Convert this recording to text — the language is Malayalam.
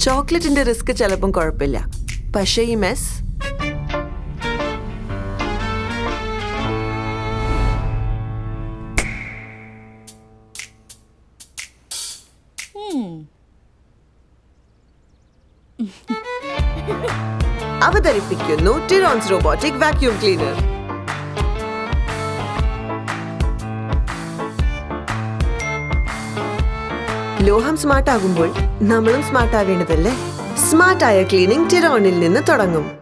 ചോക്ലേറ്റിന്റെ റിസ്ക് ചിലപ്പം കുഴപ്പമില്ല. പക്ഷേ ഈ മെസ്? അവതരിപ്പിക്കുന്നു ടിറോൺസ് റോബോട്ടിക് വാക്യൂം ക്ലീനർ ലോഹം സ്മാർട്ട് ആകുമ്പോൾ നമ്മളും സ്മാർട്ട് ആവേണ്ടതല്ലേ സ്മാർട്ട് ആയ ക്ലീനിംഗ് ടിറോണിൽ നിന്ന് തുടങ്ങും.